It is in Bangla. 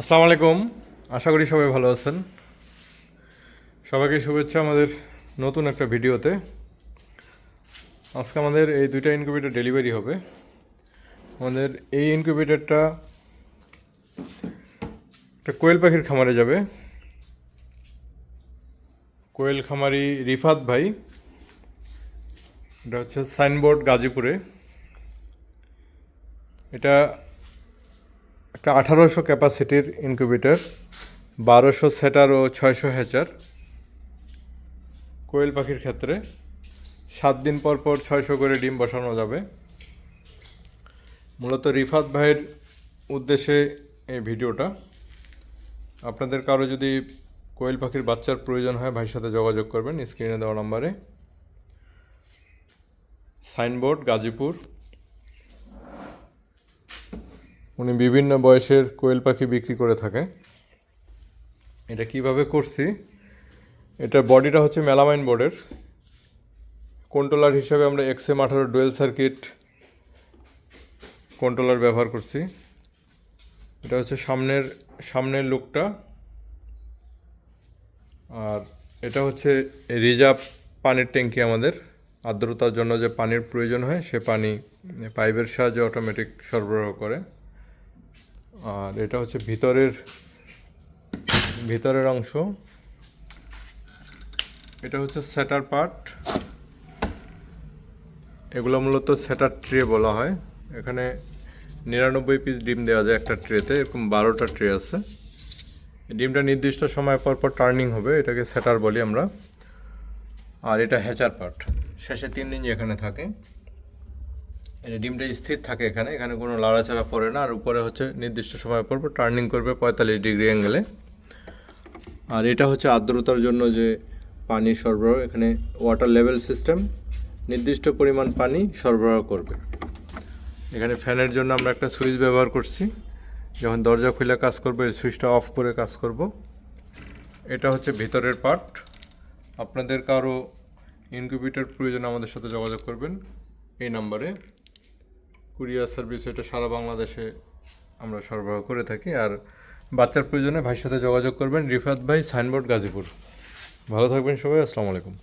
আসসালামু আলাইকুম। আশা করি সবাই ভালো আছেন। সবাইকে শুভেচ্ছা আমাদের নতুন একটা ভিডিওতে। আজকে আমাদের এই দুইটা ইনকিউবেটর ডেলিভারি হবে। আমাদের এই ইনকিউবেটরটা একটা কোয়েল পাখির খামারে যাবে। কোয়েল খামারি রিফাত ভাই। এটা হচ্ছে সাইনবোর্ড গাজীপুরে। এটা একটা আঠারোশো ক্যাপাসিটির ইনকিউবেটর, বারোশো সেটার ও ছয়শো হ্যাচার কোয়েল পাখির ক্ষেত্রে। সাত দিন পর পর ছয়শো করে ডিম বসানো যাবে। মূলত রিফাত ভাইয়ের উদ্দেশ্যে এই ভিডিওটা। আপনাদের কারও যদি কোয়েল পাখির বাচ্চার প্রয়োজন হয়, ভাইয়ের সাথে যোগাযোগ করবেন স্ক্রিনে দেওয়া নম্বরে। সাইনবোর্ড, গাজীপুর। উনি বিভিন্ন বয়সের কোয়েল পাখি বিক্রি করে থাকে। এটা কীভাবে করছি? এটা বডিটা হচ্ছে মেলামাইন বোর্ডের। কন্ট্রোলার হিসাবে আমরা এক্স এক্সএম আঠারো ডুয়েল সার্কিট কন্ট্রোলার ব্যবহার করছি। এটা হচ্ছে সামনের সামনের লুকটা। আর এটা হচ্ছে রিজার্ভ পানির ট্যাঙ্কি আমাদের। আর্দ্রতার জন্য যে পানির প্রয়োজন হয়, সে পানি, পাইপের সাহায্যে অটোমেটিক সরবরাহ করে। আর এটা হচ্ছে ভিতরের ভিতরের অংশ। এটা হচ্ছে সেটার পার্ট। এগুলো মূলত সেটার ট্রে বলা হয়। এখানে নিরানব্বই পিস ডিম দেওয়া যায় একটা ট্রেতে, এরকম বারোটা ট্রে আছে। ডিমটা নির্দিষ্ট সময় পর পর টার্নিং হবে, এটাকে সেটার বলি আমরা। আর এটা হ্যাচার পার্ট। শেষে তিন দিন এখানে থাকে। ডিমটা স্থির থাকে এখানে এখানে কোনো লাড়াচাড়া পড়ে না, আর উপরে হচ্ছে নির্দিষ্ট সময় পর টার্নিং করবে পঁয়তাল্লিশ ডিগ্রি অ্যাঙ্গেলে আর এটা হচ্ছে আর্দ্রতার জন্য যে পানি সরবরাহ, এখানে ওয়াটার লেভেল সিস্টেম নির্দিষ্ট পরিমাণ পানি সরবরাহ করবে। এখানে ফ্যানের জন্য আমরা একটা সুইচ ব্যবহার করছি, যখন দরজা খুলে কাজ করবে, এই সুইচটা অফ করে কাজ করব। এটা হচ্ছে ভিতরের পার্ট আপনাদের কারও ইনকিউবেটর প্রয়োজন আমাদের সাথে যোগাযোগ করবেন এই নাম্বারে কুরিয়ার সার্ভিস এটা সারা বাংলাদেশে আমরা সরবরাহ করে থাকি। আর বাচ্চার প্রয়োজনে ভাইয়ের সাথে যোগাযোগ করবেন রিফাত ভাই, সাইনবোর্ড গাজীপুর। ভালো থাকবেন সবাই, আসসালামু আলাইকুম।